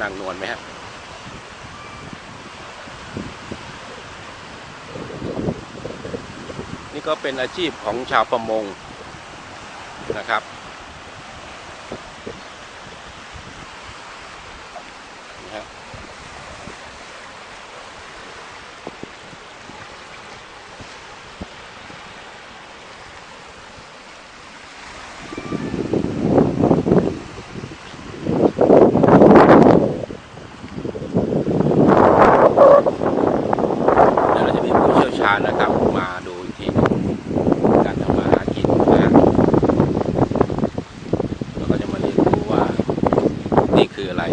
นางนวลไหมฮะนี่ก็เป็นอาชีพของชาวประมงนะครับ นะฮะเดี๋ยวเราจะมีผู้เชี่ยวชาญ นะครับ มาดูที่การทำมาหากินนะแล้วก็จะมาเรียนรู้ว่านี่คืออะไร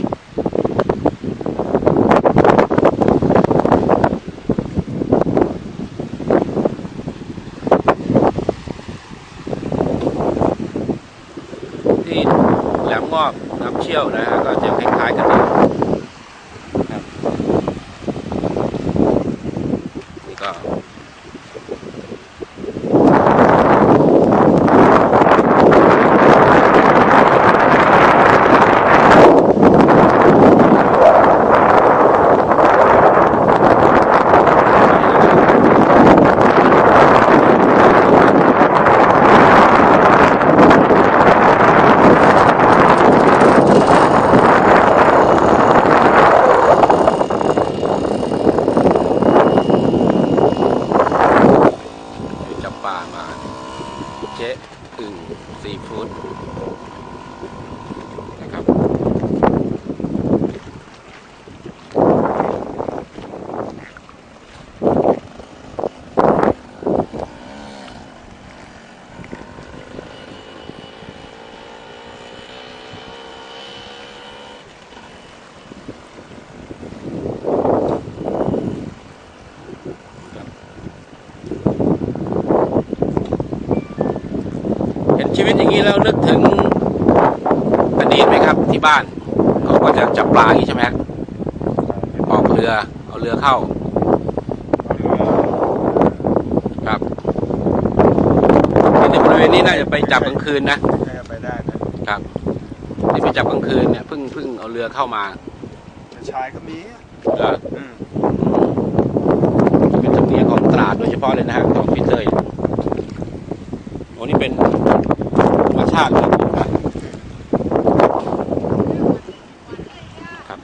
ที่แหลมงอกน้ำเชี่ยวนะฮะก็จะคล้ายๆกันเลยครับนี่ก็จับปลามา เจ๊อึ่งซีฟู้ด ชีวิตอย่างนี้แล้วนึกถึงอดีตไหมครับ ที่บ้านเขาก็จะจับปลาอย่างนี้ใช่ไหมฮะออกเรือเอาเรือเข้าครับในบริเวณนี้น่าจะไปจับกลางคืนนะใช่ไปได้นะครับที่ไปจับกลางคืนเนี่ยเพิ่งเพิ่งเอาเรือเข้ามาแต่ชายก็มีเอออืมเป็นธรรมเนียมของตราดโดยเฉพาะเลยนะฮะของพีเตอร์โอ้นี่เป็นธรรมชาติเลยนะครับ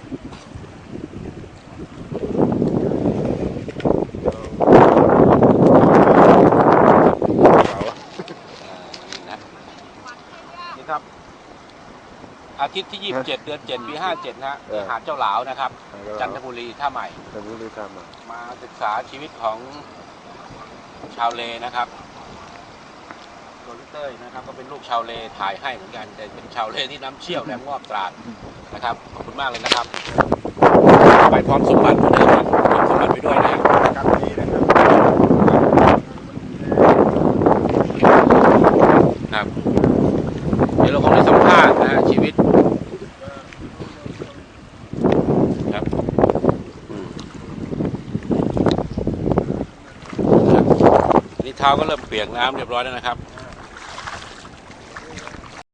เขาอะ นะนี่ครับ อา ทิตย์ที่ 27 เดือน 7 ปี 57 นะฮะที่หาดเจ้าหลาวนะครับ จันทบุรีท่าใหม่ จันทบุรีทำอะมาศึกษาชีวิตของชาวเลนะครับตัวลิเต้ยนะครับ ก็เป็นลูกชาวเลถ่ายให้เหมือนกัน แต่เป็นชาวเลที่น้ำเชี่ยวแหลมงอบตราดนะครับ ขอบคุณมากเลยนะครับ ไปพร้อมสมบัติเหมือนเดิมครับพร้อมสมบัติไปด้วยนะกับนี้นะครับครับ เดี๋ยวเราคงได้สัมภาษณ์นะฮะชีวิตครับอืมครับนี่ เท้าก็เริ่มเปียกน้ำเรียบร้อยแล้วนะครับ